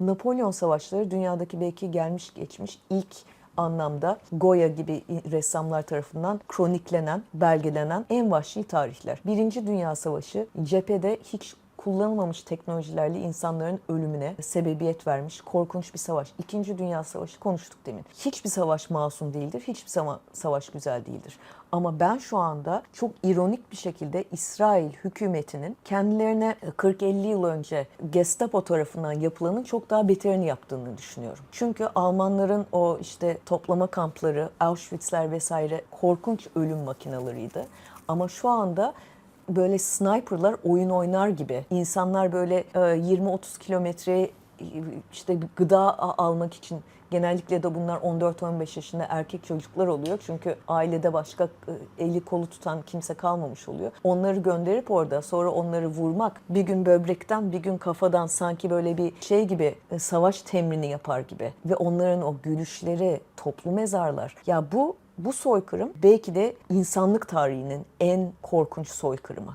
Napolyon Savaşları dünyadaki belki gelmiş geçmiş ilk anlamda Goya gibi ressamlar tarafından kroniklenen, belgelenen en vahşi tarihler. Birinci Dünya Savaşı cephede hiç kullanılmamış teknolojilerle insanların ölümüne sebebiyet vermiş korkunç bir savaş. İkinci Dünya Savaşı konuştuk demin. Hiçbir savaş masum değildir, hiçbir savaş güzel değildir. Ama ben şu anda çok ironik bir şekilde İsrail hükümetinin kendilerine 40-50 yıl önce Gestapo tarafından yapılanın çok daha beterini yaptığını düşünüyorum. Çünkü Almanların o işte toplama kampları, Auschwitz'ler vesaire korkunç ölüm makinalarıydı. Ama şu anda böyle sniperlar oyun oynar gibi. İnsanlar böyle e, 20-30 kilometre işte gıda almak için genellikle de bunlar 14-15 yaşında erkek çocuklar oluyor. Çünkü ailede başka e, eli kolu tutan kimse kalmamış oluyor. Onları gönderip orada sonra onları vurmak bir gün böbrekten bir gün kafadan sanki böyle bir şey gibi e, savaş temrini yapar gibi. Ve onların o gülüşleri, toplu mezarlar. Ya bu bu soykırım belki de insanlık tarihinin en korkunç soykırımı.